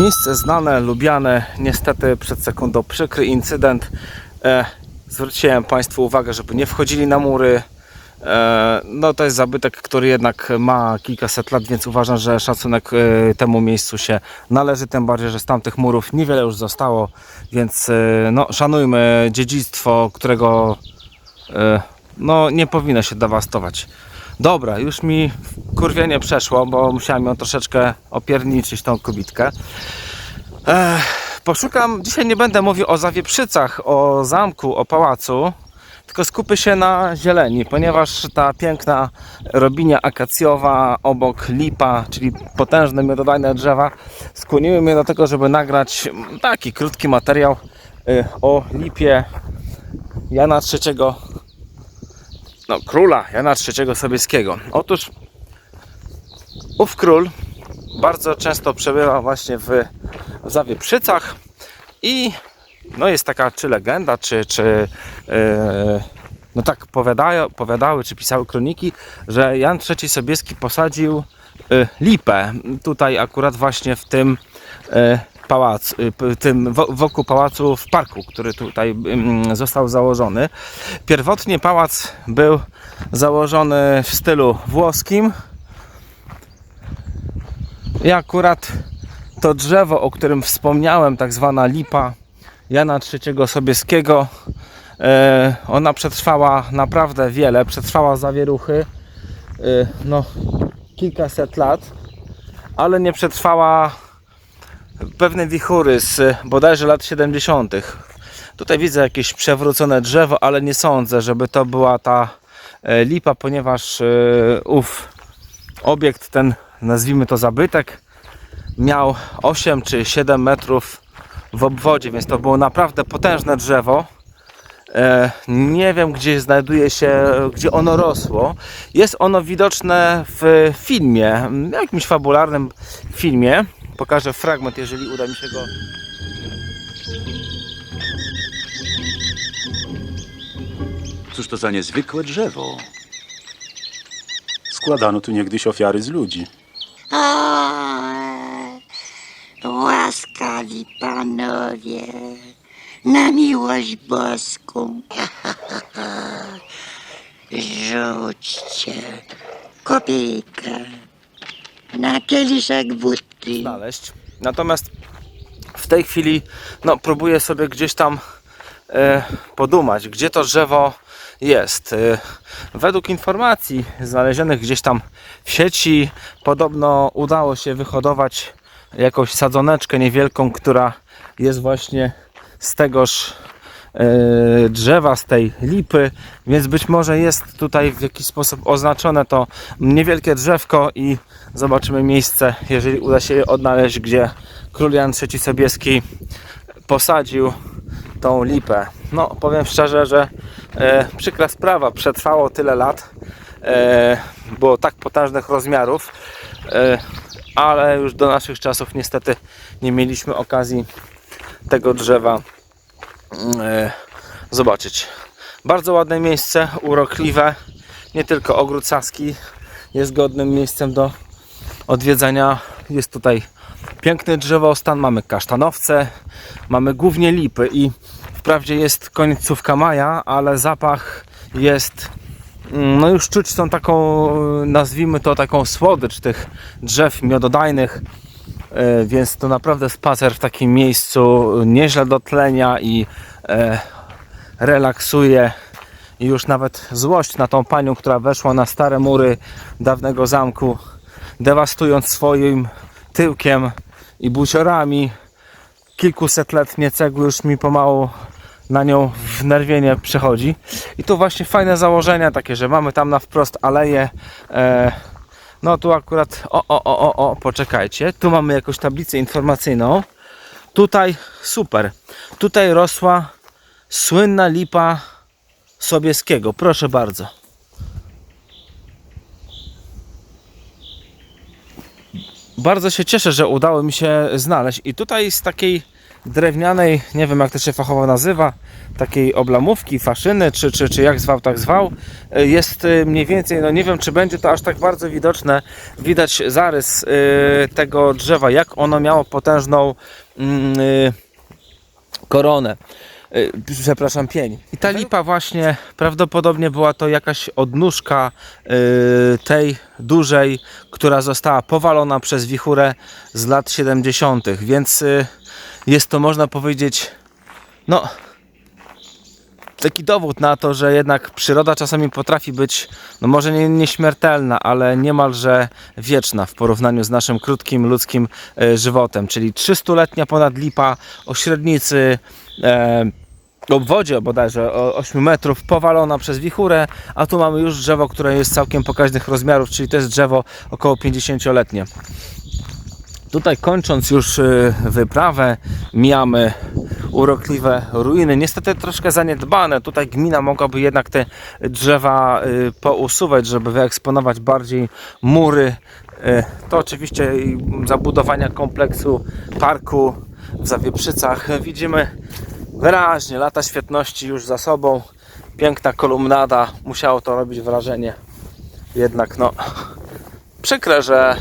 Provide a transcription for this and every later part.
Miejsce znane, lubiane, niestety przed sekundą przykry incydent. E, zwróciłem Państwu uwagę, żeby nie wchodzili na mury. E, no to jest zabytek, który jednak ma kilkaset lat, więc uważam, że szacunek e, temu miejscu się należy, tym bardziej, że z tamtych murów niewiele już zostało, więc e, no, szanujmy dziedzictwo, którego e, no, nie powinno się dewastować. Dobra, już mi kurwienie przeszło, bo musiałem ją troszeczkę opierniczyć tą kobitkę. Ech, poszukam, dzisiaj nie będę mówił o zawieprzycach, o zamku, o pałacu, tylko skupię się na zieleni, ponieważ ta piękna robinia akacjowa obok lipa, czyli potężne miododajne drzewa, skłoniły mnie do tego, żeby nagrać taki krótki materiał y, o lipie Jana III, no króla Jana III Sobieskiego. Otóż ów król bardzo często przebywa właśnie w Zawieprzycach i no jest taka czy legenda, czy, czy e, no tak powiadają, powiadały, czy pisały kroniki, że Jan III Sobieski posadził e, lipę tutaj akurat właśnie w tym e, pałacu, p- tym wo- wokół pałacu w parku, który tutaj został założony. Pierwotnie pałac był założony w stylu włoskim, i akurat to drzewo, o którym wspomniałem, tak zwana lipa Jana III Sobieskiego, e, ona przetrwała naprawdę wiele, przetrwała zawieruchy, e, no kilkaset lat, ale nie przetrwała pewne wichury z bodajże lat 70. Tutaj widzę jakieś przewrócone drzewo, ale nie sądzę, żeby to była ta e, lipa, ponieważ e, ów obiekt ten, nazwijmy to zabytek, miał 8 czy 7 metrów w obwodzie, więc to było naprawdę potężne drzewo. E, nie wiem, gdzie znajduje się, gdzie ono rosło. Jest ono widoczne w filmie, jakimś fabularnym filmie. Pokażę fragment, jeżeli uda mi się go. Cóż to za niezwykłe drzewo? Składano tu niegdyś ofiary z ludzi. O, łaskawi panowie, na miłość boską. Rzućcie kopijkę na kieliszek wódki. Znaleźć. Natomiast w tej chwili no, próbuję sobie gdzieś tam e, podumać, gdzie to drzewo jest. E, według informacji znalezionych gdzieś tam w sieci, podobno udało się wyhodować jakąś sadzoneczkę niewielką, która jest właśnie z tegoż drzewa, z tej lipy, więc być może jest tutaj w jakiś sposób oznaczone to niewielkie drzewko i zobaczymy miejsce, jeżeli uda się je odnaleźć, gdzie król Jan III Sobieski posadził tą lipę. No, powiem szczerze, że e, przykra sprawa, przetrwało tyle lat, e, było tak potężnych rozmiarów, e, ale już do naszych czasów niestety nie mieliśmy okazji tego drzewa e, zobaczyć. Bardzo ładne miejsce, urokliwe. Nie tylko ogród Saski jest godnym miejscem do odwiedzenia. Jest tutaj piękny drzewostan, mamy kasztanowce, mamy głównie lipy i wprawdzie jest końcówka maja, ale zapach jest mm, no już czuć tą taką, nazwijmy to taką słodycz tych drzew miododajnych, E, więc to naprawdę spacer w takim miejscu nieźle do tlenia i e, relaksuje i już nawet złość na tą panią, która weszła na stare mury dawnego zamku, dewastując swoim tyłkiem i buciorami kilkusetletnie cegły już mi pomału na nią wnerwienie przechodzi. I tu właśnie fajne założenia takie, że mamy tam na wprost aleję. E, no tu akurat, o, o, o, o, o, poczekajcie. Tu mamy jakąś tablicę informacyjną. Tutaj, super. Tutaj rosła słynna lipa Sobieskiego. Proszę bardzo. Bardzo się cieszę, że udało mi się znaleźć. I tutaj z takiej drewnianej, nie wiem jak to się fachowo nazywa, takiej oblamówki, faszyny, czy, czy, czy jak zwał, tak zwał, y, jest y, mniej więcej, no nie wiem czy będzie to aż tak bardzo widoczne, widać zarys y, tego drzewa, jak ono miało potężną mm, koronę. Przepraszam, pień. I ta lipa właśnie prawdopodobnie była to jakaś odnóżka y, tej dużej, która została powalona przez wichurę z lat 70., więc y, jest to można powiedzieć, no taki dowód na to, że jednak przyroda czasami potrafi być, no może nie nieśmiertelna, ale niemalże wieczna w porównaniu z naszym krótkim ludzkim e, żywotem. Czyli 300-letnia ponad lipa o średnicy, e, obwodzie bodajże o 8 metrów, powalona przez wichurę, a tu mamy już drzewo, które jest całkiem pokaźnych rozmiarów, czyli to jest drzewo około 50-letnie. Tutaj kończąc już y, wyprawę, mijamy urokliwe ruiny. Niestety troszkę zaniedbane. Tutaj gmina mogłaby jednak te drzewa y, pousuwać, żeby wyeksponować bardziej mury. Y, To oczywiście zabudowania kompleksu parku w Zawieprzycach. Widzimy wyraźnie lata świetności już za sobą. Piękna kolumnada. Musiało to robić wrażenie. Jednak no przykre, że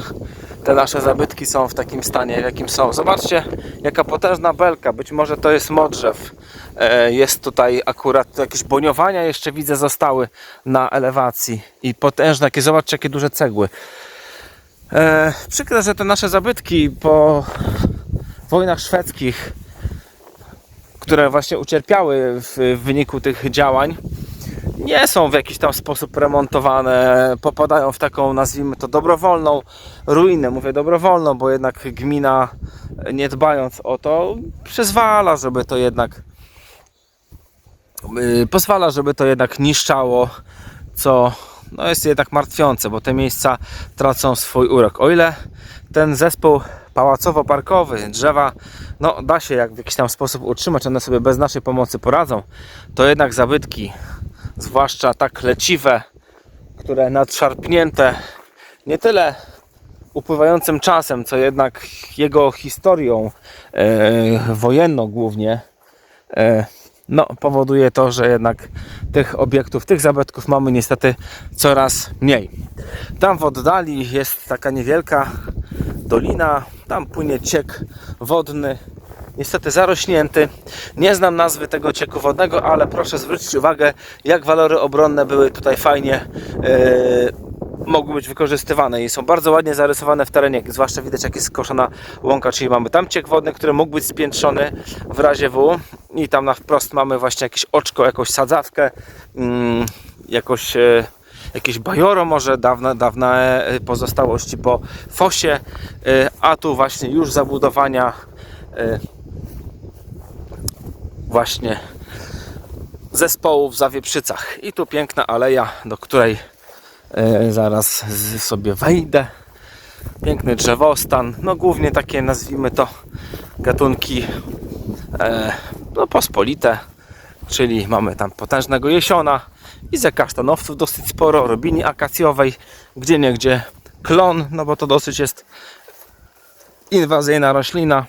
te nasze zabytki są w takim stanie, w jakim są. Zobaczcie, jaka potężna belka. Być może to jest modrzew. E, Jest tutaj akurat jakieś boniowania jeszcze widzę zostały na elewacji. I potężne, jakie, zobaczcie, jakie duże cegły. E, Przykre, że te nasze zabytki po wojnach szwedzkich, które właśnie ucierpiały w, w wyniku tych działań, nie są w jakiś tam sposób remontowane, popadają w taką, nazwijmy to, dobrowolną ruinę. Mówię dobrowolną, bo jednak gmina, nie dbając o to, przyzwala, żeby to jednak yy, pozwala, żeby to jednak niszczało, co no jest jednak martwiące, bo te miejsca tracą swój urok. O ile ten zespół pałacowo-parkowy, drzewa, no da się jak w jakiś tam sposób utrzymać, one sobie bez naszej pomocy poradzą, to jednak zabytki, zwłaszcza tak leciwe, które nadszarpnięte nie tyle upływającym czasem, co jednak jego historią e, wojenną głównie, e, no, powoduje to, że jednak tych obiektów, tych zabytków mamy niestety coraz mniej. Tam w oddali jest taka niewielka dolina, tam płynie ciek wodny, niestety zarośnięty. Nie znam nazwy tego cieku wodnego, ale proszę zwrócić uwagę, jak walory obronne były tutaj fajnie e, mogły być wykorzystywane i są bardzo ładnie zarysowane w terenie, zwłaszcza widać jak jest skoszona łąka, czyli mamy tam ciek wodny, który mógł być spiętrzony w razie W i tam na wprost mamy właśnie jakieś oczko, jakąś sadzawkę, mm, jakoś e, jakieś bajoro może, dawne, dawne pozostałości po fosie, e, a tu właśnie już zabudowania właśnie zespołu w Zawieprzycach i tu piękna aleja, do której E, zaraz sobie wejdę. Piękny drzewostan, no głównie takie nazwijmy to gatunki e, no pospolite, czyli mamy tam potężnego jesiona i ze kasztanowców dosyć sporo, robini akacjowej, gdzie nie gdzie klon, no bo to dosyć jest inwazyjna roślina.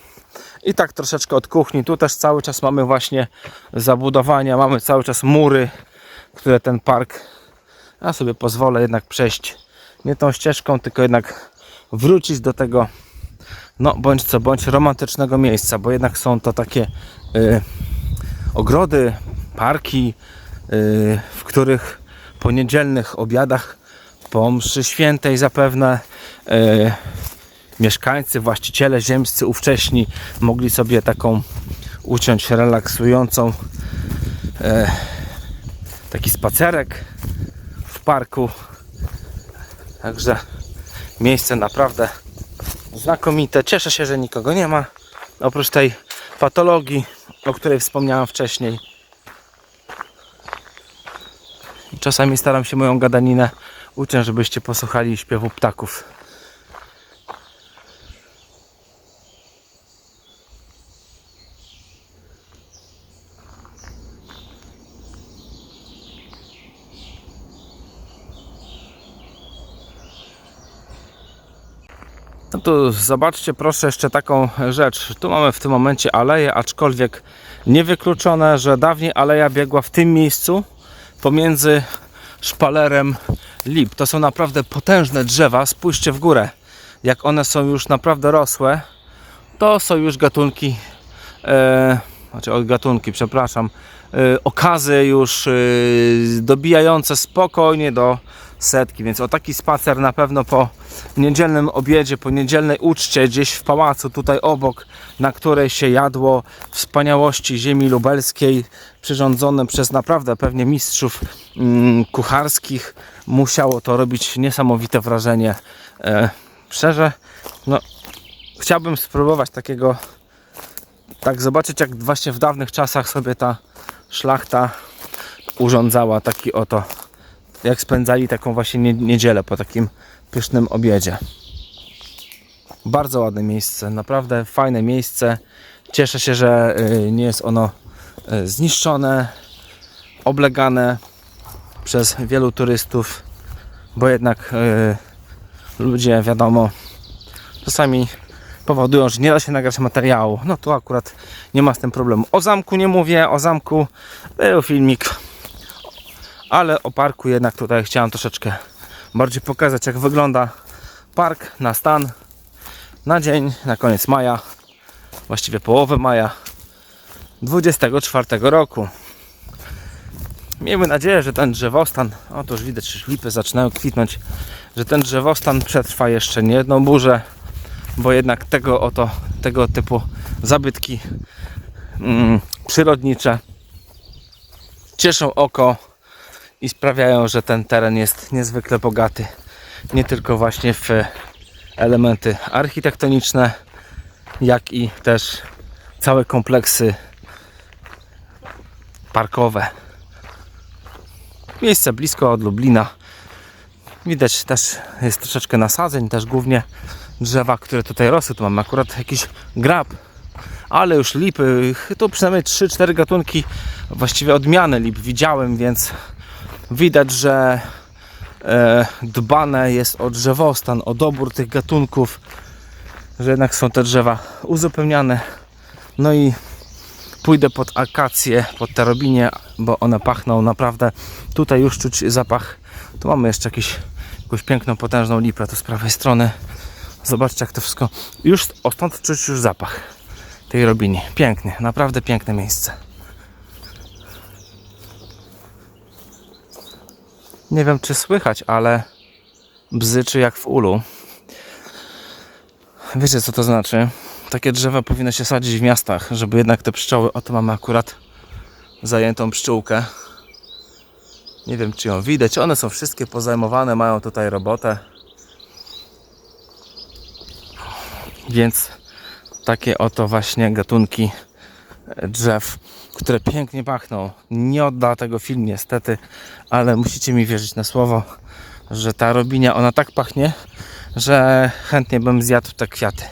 I tak troszeczkę od kuchni, tu też cały czas mamy właśnie zabudowania, mamy cały czas mury, które ten park ja sobie pozwolę jednak przejść nie tą ścieżką, tylko jednak wrócić do tego, no bądź co bądź romantycznego miejsca, bo jednak są to takie y, ogrody, parki, y, w których po niedzielnych obiadach, po mszy świętej zapewne y, mieszkańcy, właściciele ziemscy ówcześni mogli sobie taką uciąć relaksującą e, taki spacerek w parku. Także miejsce naprawdę znakomite. Cieszę się, że nikogo nie ma. Oprócz tej patologii, o której wspomniałem wcześniej. Czasami staram się moją gadaninę uciąć, żebyście posłuchali śpiewu ptaków. No, tu zobaczcie proszę jeszcze taką rzecz. Tu mamy w tym momencie aleję, aczkolwiek niewykluczone, że dawniej aleja biegła w tym miejscu pomiędzy szpalerem lip. To są naprawdę potężne drzewa. Spójrzcie w górę. Jak one są już naprawdę rosłe, to są już gatunki, e, znaczy od gatunki, przepraszam, okazy już e, dobijające spokojnie do setki, więc o taki spacer na pewno po niedzielnym obiedzie, po niedzielnej uczcie gdzieś w pałacu tutaj obok, na której się jadło wspaniałości ziemi lubelskiej, przyrządzone przez naprawdę pewnie mistrzów mm, kucharskich, musiało to robić niesamowite wrażenie. E, szczerze, no chciałbym spróbować takiego, tak zobaczyć jak właśnie w dawnych czasach sobie ta szlachta urządzała taki oto, jak spędzali taką właśnie nie- niedzielę po takim pysznym obiedzie. Bardzo ładne miejsce, naprawdę fajne miejsce. Cieszę się, że y, nie jest ono y, zniszczone, oblegane przez wielu turystów, bo jednak y, ludzie, wiadomo, czasami powodują, że nie da się nagrać materiału. No to akurat nie ma z tym problemu. O zamku nie mówię, o zamku był filmik, ale o parku jednak tutaj chciałem troszeczkę bardziej pokazać, jak wygląda park na stan na dzień, na koniec maja, właściwie połowę maja 24 roku. Miejmy nadzieję, że ten drzewostan, otóż widać, że lipy zaczynają kwitnąć, że ten drzewostan przetrwa jeszcze nie jedną burzę, bo jednak tego oto, tego typu zabytki mm, przyrodnicze cieszą oko i sprawiają, że ten teren jest niezwykle bogaty. Nie tylko właśnie w elementy architektoniczne, jak i też całe kompleksy parkowe. Miejsce blisko od Lublina. Widać też jest troszeczkę nasadzeń, też głównie drzewa, które tutaj rosły. Tu mamy akurat jakiś grab, ale już lipy. Tu przynajmniej 3-4 gatunki, właściwie odmiany lip widziałem, więc widać, że e, dbane jest o drzewostan, o dobór tych gatunków, że jednak są te drzewa uzupełniane. No i pójdę pod akacje, pod te robinie, bo one pachną naprawdę. Tutaj już czuć zapach. Tu mamy jeszcze jakiś, jakąś piękną, potężną lipę tu z prawej strony. Zobaczcie jak to wszystko. Już stąd czuć już zapach tej robini. Pięknie, naprawdę piękne miejsce. Nie wiem czy słychać, ale bzyczy jak w ulu. Wiecie co to znaczy? Takie drzewa powinno się sadzić w miastach, żeby jednak te pszczoły, oto mamy akurat zajętą pszczółkę. Nie wiem czy ją widać, one są wszystkie pozajmowane, mają tutaj robotę. Więc takie oto właśnie gatunki drzew, które pięknie pachną. Nie odda tego film niestety, ale musicie mi wierzyć na słowo, że ta robinia ona tak pachnie, że chętnie bym zjadł te kwiaty.